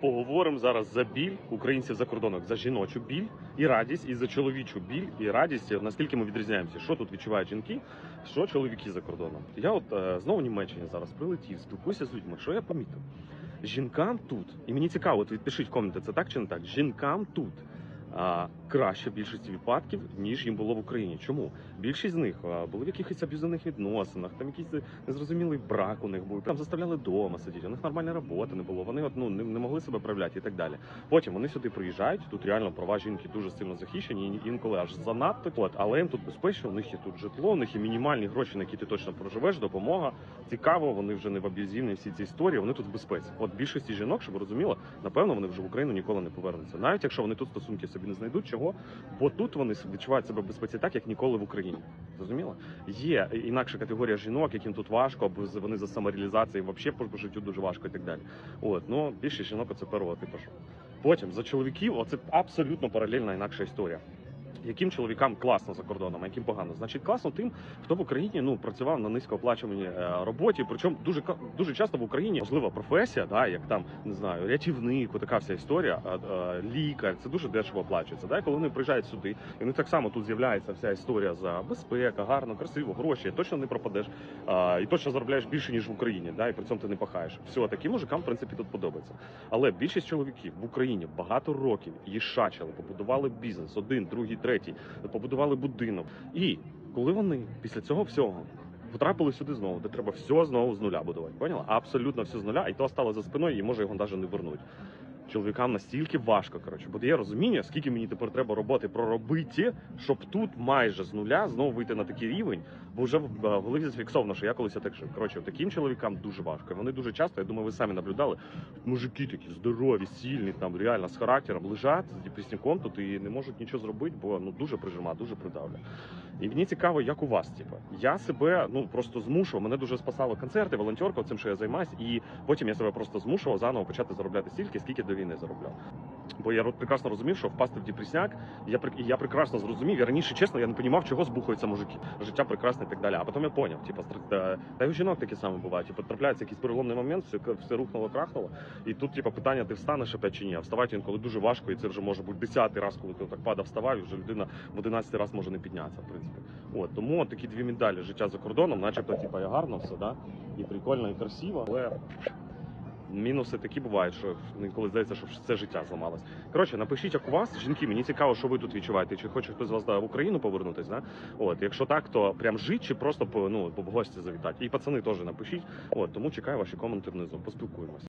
Поговоримо зараз за біль українців за кордоном, за жіночу біль і радість, і за чоловічу біль і радість. Наскільки ми відрізняємося, що тут відчувають жінки, що чоловіки за кордоном. Я от е, знову Німеччині зараз прилетів, спілкуюся з людьми. Що я помітив? Жінкам тут, і мені цікаво, от відпишіть коменти, це так чи не так? Жінкам тут краще в більшості випадків, ніж їм було в Україні. Чому? Більшість з них були в якихось аб'юзивних відносинах, там якийсь незрозумілий брак у них був, там заставляли вдома сидіти, у них нормальної роботи не було, вони ну, не, могли себе проявляти і так далі. Потім вони сюди приїжджають, тут реально права жінки дуже сильно захищені, інколи аж занадто. От, але їм тут безпечно, у них є тут житло, у них є мінімальні гроші, на які ти точно проживеш, допомога. Цікаво, вони вже не в аб'юзивній всі ці історії, вони тут в безпеці. От більшості жінок, щоб ви розуміли, напевно, вони вже в Україну ніколи не повернуться. Навіть якщо вони тут стосунки собі не знайдуть, чого? Бо тут вони відчувають себе в безпеці так, як ніколи в Україні. Зрозуміло? Є інакша категорія жінок, яким тут важко, або вони за самореалізацією, взагалі по життю дуже важко і так далі. От, ну більше жінок це первого типу. Потім за чоловіків, оце абсолютно паралельна інакша історія. Яким чоловікам класно за кордоном, а яким погано? Значить, класно тим, хто в Україні ну працював на низькооплачуваній е, роботі. Причому дуже дуже часто в Україні можлива професія, да, як там не знаю, рятівник, така вся історія, а, лікар. Це дуже дешево оплачується. Да? Коли вони приїжджають сюди, і вони так само тут з'являється вся історія за безпека, гарно, красиво, гроші. Точно не пропадеш, і точно заробляєш більше ніж в Україні. Да? І при цьому ти не пахаєш. Все, таким мужикам в принципі тут подобається. Але більшість чоловіків в Україні багато років їшачили, побудували бізнес, один, другий, третій, побудували будинок. І коли вони після цього всього потрапили сюди знову, де треба все знову з нуля будувати. Поняла? Абсолютно все з нуля, і то стало за спиною, і може його навіть не вернуть. Чоловікам настільки важко, коротше, бо є розуміння, скільки мені тепер треба роботи проробити, щоб тут майже з нуля знову вийти на такий рівень, бо вже в в голові зафіксовано, що я колись так жив. Коротше, таким чоловікам дуже важко. Вони дуже часто, я думаю, ви самі наблюдали. Мужики такі здорові, сильні, там реально з характером лежать з депресняком тут і не можуть нічого зробити, бо ну дуже прижима, дуже придавлює. І мені цікаво, як у вас, типу. Я себе ну просто змушував. Мене дуже спасали концерти, волонтерка, цим, що я займаюся, і потім я себе просто змушував заново почати заробляти стільки, скільки до війни заробляв. Бо я прекрасно розумів, що впасти в депресняк, я я прекрасно зрозумів. Я раніше, чесно, я не розумів, чого збухаються мужики. Життя прекрасне і так далі. А потім я поняв, типу, та, та й у жінок такі саме бувають. Типу, трапляється якийсь переломний момент, все, все рухнуло, крахнуло. І тут, типу, питання, ти встанеш опять чи ні. А вставати інколи дуже важко, і це вже може бути десятий раз, коли ти так падав, вставав, і вже людина в одинадцятий раз може не піднятися, в принципі. От тому такі дві медалі життя за кордоном, начебто, і гарно все, да? і прикольно, і красиво, але. Мінуси такі бувають, що інколи здається, що все життя зламалось. Коротше, напишіть, як у вас, жінки, мені цікаво, що ви тут відчуваєте. Чи хоче хтось з вас да, в Україну повернутись, да? От, якщо так, то прям жить чи просто ну по гості завітати. І пацани теж напишіть. От тому чекаю ваші коменти внизу. Поспілкуємося.